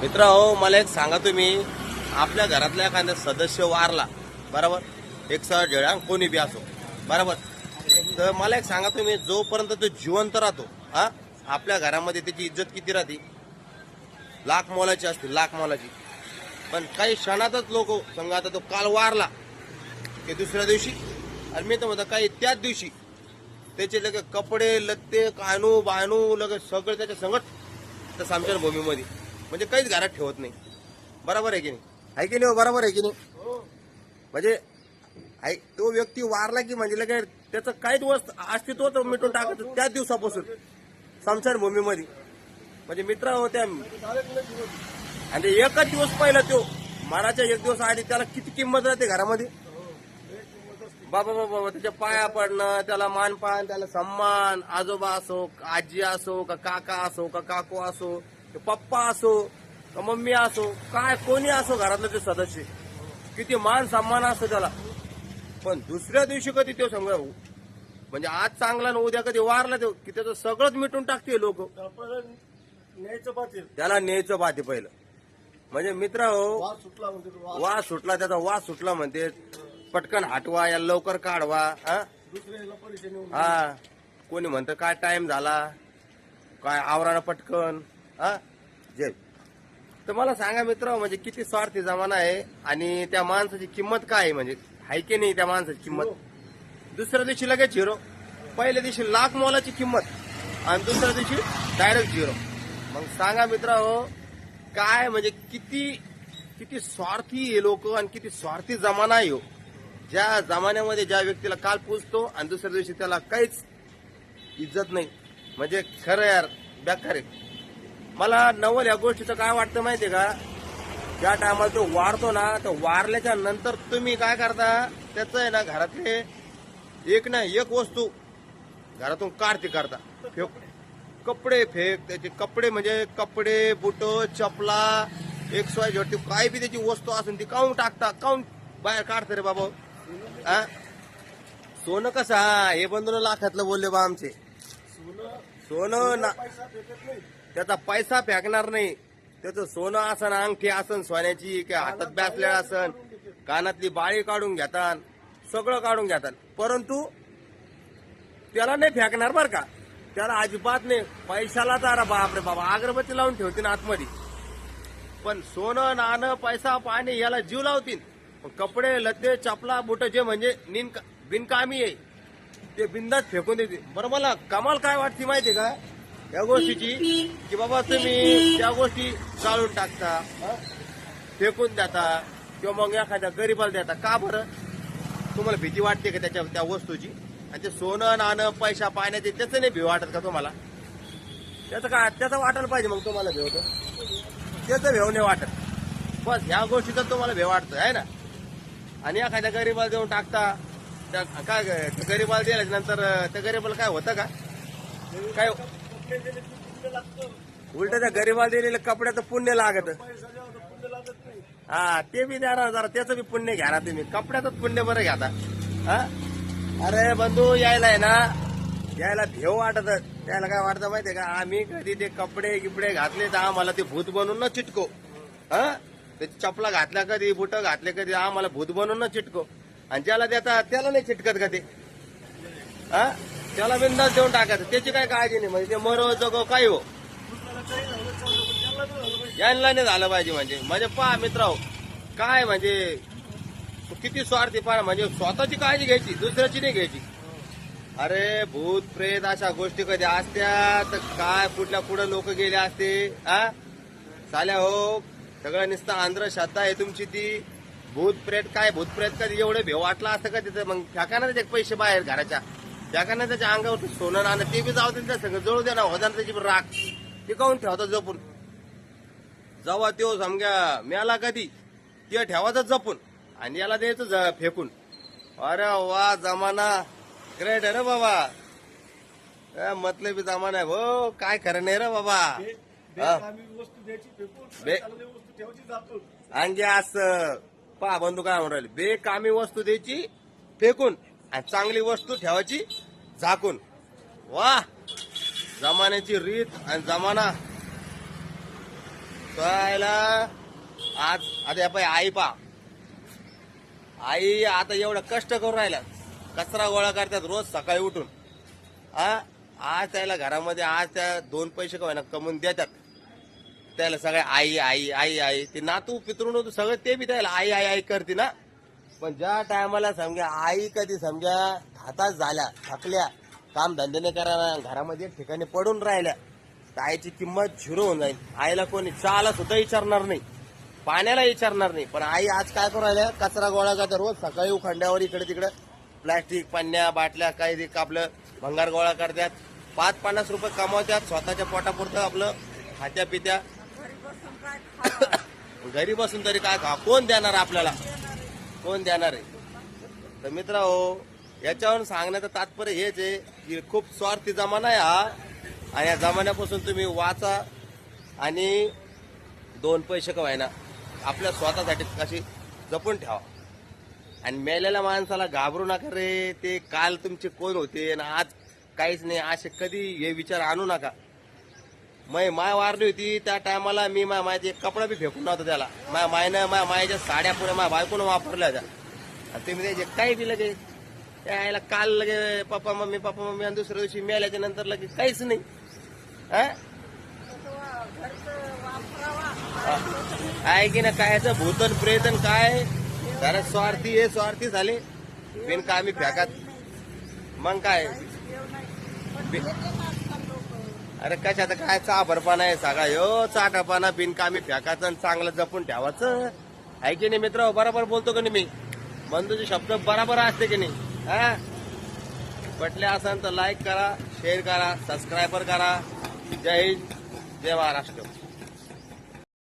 मित्र हो मला एक सांगा तुम्ही. आपल्या घरातल्या एखादा सदस्य वारला बरोबर? एक सर जेळा कोणी बी असो बरोबर? तर मला एक सांगा तुम्ही जोपर्यंत तो जिवंत राहतो हा आपल्या घरामध्ये त्याची इज्जत किती राहते? लाख मोलाची असते लाख मोलाची. पण काही क्षणातच लोक समजा आता तो काल वारला की दुसऱ्या दिवशी आणि मी तर म्हणतो काही त्याच दिवशी त्याचे लगे कपडे लत्ते कानू बानू लगे सगळं त्याच्या संगत त्या सामच्या भूमीमध्ये. म्हणजे काहीच घरात ठेवत नाही. बरोबर आहे की नाही? आहे की नाही हो? बरोबर आहे की नाही? म्हणजे आहे तो व्यक्ती वारला की म्हणजे लगे त्याचं काहीच वस्त अस्तित्व मिटून टाकायचं त्याच दिवसापासून समशान भूमीमध्ये. म्हणजे मित्र होत्या आणि एकच दिवस पहिला तो मराच्या एक दिवस आधी त्याला किती किंमत राहते घरामध्ये? बाबा बाबा बाबा त्याच्या पाया पडणं त्याला मानपान त्याला सन्मान आजोबा असो आजी असो का काका असो का काकू असो पप्पा असो का मम्मी असो काय कोणी असो घरातलं ते सदस्य. किती मान सन्मान असतो त्याला. पण दुसऱ्या दिवशी कधी तो समजा हो- म्हणजे आज चांगला ना उद्या कधी वारला तो की त्याचं सगळंच मिटून टाकते लोक. न्यायचं पाहते त्याला न्यायचं पाहते पहिलं. म्हणजे मित्र हो सुटला वास सुटला त्याचा वास सुटला म्हणते. पटकन हटवा या लवकर काढवा हा? हा. कोणी म्हणतं काय टाइम झाला? काय आवरानं पटकन? हा? जय. तर मला सांगा मित्र म्हणजे किती स्वार्थी जमाना आहे आणि त्या माणसाची किंमत काय आहे? म्हणजे आहे की नाही त्या माणसाची किंमत? दुसऱ्या दिवशी लगेच झिरो. पहिल्या दिवशी लाख मोलाची किंमत आणि दुसऱ्या दिवशी डायरेक्ट झिरो. मग सांगा मित्र हो काय म्हणजे किती किती स्वार्थी हे लोक आणि किती स्वार्थी जमाना आहे हो. ज्या जमान्यामध्ये ज्या व्यक्तीला काल पुजतो आणि दुसऱ्या दिवशी त्याला काहीच इज्जत नाही. म्हणजे खरं यार बेकार आहे. मला नवल या गोष्टीचं काय वाटतं माहितीये का? ज्या टायमाला तो वारतो ना तर वारल्याच्या नंतर तुम्ही काय करता? त्याचं आहे ना घरातले एक ना एक वस्तू घरातून काढते करता. फेक कपडे फेक त्याचे कपडे म्हणजे कपडे बुट चपला एक स्वाय झोडते काय बी त्याची वस्तू असून ती काऊन टाकता? काऊन बाहेर काढते रे बाबा? हा सोनं कसं हे बंधून लाखातलं बोलले बा आमचे. सोनं सोनं ना त्याचा पैसा फेकणार नाही. त्याचं सोनं असन अंगठी असन सोन्याची किंवा हातात बॅसलेट आसन कानातली बाळी काढून घेतात सगळं काढून घेतात. परंतु त्याला नाही फेकणार बर का. त्याला अजिबात नाही. पैशाला तर बापरे बाबा अगरबत्ती लावून ठेवतील आतमध्ये. पण सोनं नाणं पैसा पाणी याला जीव लावतील. पण कपडे लत्ते चपला बुट जे म्हणजे निन बिनकामी आहे. ते बिंदात फेकून देते बरं मला कमाल काय वाटते माहिती का? या गोष्टीची की बाबा तुम्ही त्या गोष्टी जाळून टाकता हं? फेकून देता किंवा मग एखाद्या गरीबाला देता. का बरं? तुम्हाला भीती वाटते का त्याच्या त्या वस्तूची? आणि ते सोनं नाणं पैसा पाण्याचे त्याचं नाही भी वाटत का तुम्हाला? त्याचं काय त्याचं वाटायला पाहिजे मग तुम्हाला भेवतो त्याचं भेव नाही वाटत. बस ह्या गोष्टीचा तुम्हाला भेव वाटतं आहे ना? आणि एखाद्या गरीबाला देऊन टाकता त्या काय गरीबाला दिल्याच्या नंतर त्या गरीबाला काय होतं का? काय उलट त्या गरीबाला दिलेलं कपड्याचं पुण्य लागत तर पुण्य लागत. हा ते बी द्या ना जरा त्याचं बी पुण्य घ्या ना तुम्ही. कपड्यातच पुण्य बरं घ्या हा? अरे बंधू यायला आहे ना? यायला भेव वाटत. त्याला काय वाटतं माहितीये का? आम्ही कधी ते कपडे गिपडे घातले तर आम्हाला ते भूत बनून ना चिटको. हा? ते चपला घातल्या कधी बुट घातले कधी आम्हाला भूत बनवून ना चिटको. आणि ज्याला देता त्याला नाही चिटकत का ते? हा? त्याला बिंदास देऊन टाकायचं. त्याची काय काळजी नाही. म्हणजे ते मरो हो, जगो काय हो. यांना नाही झालं पाहिजे म्हणजे. म्हणजे पहा मित्र काय म्हणजे किती स्वार्थी पहा. म्हणजे स्वतःची काळजी घ्यायची दुसऱ्याची नाही घ्यायची. अरे भूत प्रेत अशा गोष्टी कधी असत्या तर काय कुठल्या कुठं लोक गेले असते हा? चाल्या हो. सगळं आंध्र श्रद्धा आहे तुमची ती. भूत प्रेत काय भूत प्रेत कधी एवढे भेव वाटला असतं का तिथं? मग फेका ना त्याचे पैसे बाहेर घराच्या. फेका ना त्याच्या अंगावर सोनं नाणं ते बी जाऊ दे त्या सगळं जळू दे ना होता त्याची राख. ते काऊन ठेवतात जपून? जेव्हा त्यो समजा मिळाला कधी? ते ठेवायचं जपून. आणि याला द्यायचं ज- फेकून. अरे वा जमाना. ग्रेट आहे रे बाबा. ए, मतलबी जमाना आहे हो. काय खरं नाही रे बाबा. बे- हा. बेकामी वस्तू द्यायची फेकून. बे- चांगली वस्तू ठेवायची जातो अंगे असं. पहा बंधू काय म्हणून राहिले? बेकामी वस्तू द्यायची फेकून. आणि चांगली वस्तू ठेवायची झाकून. वा! जमान्याची रीत आणि जमाना. कळायला आज आता पाय आई पा आई आता एवढं कष्ट करून राहिला कचरा गोळा करतात रोज सकाळी उठून. आ आज त्याला घरामध्ये आज त्या दोन पैसे का कमवून देतात. त्याला सगळे आई आई आई आई. ते नातू पितरून होतो सगळं ते बी त्याला आई आई आई करते ना. पण ज्या टायमाला समजा आई कधी समजा हातात झाल्या थकल्या काम धंदे नाही करा घरामध्ये ठिकाणी पडून राहिल्या तर आईची किंमत झिरो होऊन जाईल. आईला कोणी चहाला सुद्धा विचारणार नाही. पाण्याला विचारणार नाही. पण आई आज काय करू राहिल्या? कचरा गोळा करतात रोज. सकाळी उखंड्यावर इकडे तिकडे प्लॅस्टिक पाण्या बाटल्या काही ते आपलं भंगार गोळा करतात. पाच पन्नास रुपये कमावतात. स्वतःच्या पोटापुरतं आपलं खात्या पित्या घरी बसून तरी काय खा कोण देणार आपल्याला? कोण देणार आहे? तर मित्र हो याच्यावरून सांगण्याचं तात्पर्य हेच आहे की खूप स्वार्थी जमाना आहे हा. आणि या जमान्यापासून तुम्ही वाचा आणि दोन पैसे कवायना आपल्या स्वतःसाठी कशी जपून ठेवा. आणि मेलेल्या माणसाला घाबरू नका रे ते काल तुमचे कोण होते आणि आज काहीच नाही असे कधी हे विचार आणू नका. मै माय वारली होती त्या टायमाला मी माय मायचे एक कपडा बी फेकून नव्हता त्याला. माया मायनं माया मायाच्या साड्या पुढे माझ्या बायकोनं वापरल्या होत्या. आणि तुम्ही त्याचे काही बी लगे यायला काल लगे पप्पा मम्मी पप्पा मम्मी आणि दुसऱ्या दिवशी मेल्याच्या नंतर लगे काहीच नाही. आहे की ना कायचं भूतन प्रेतन काय? जरा स्वार्थी हे स्वार्थी झाले. बिनकामी फेकात. मग काय? अरे कशाचं काय चाभरपणा आहे सगळा? यो चाटापणा बिनकामी फेकायचं आणि चांगलं जपून ठेवायचं. आहे की नाही मित्र? बरोबर बोलतो की नाही मी? बंधूचे शब्द बरोबर असते की नाही? हा? पटले असेल तर लाईक करा शेअर करा सबस्क्रायबर करा. जय हिंद जय महाराष्ट्र.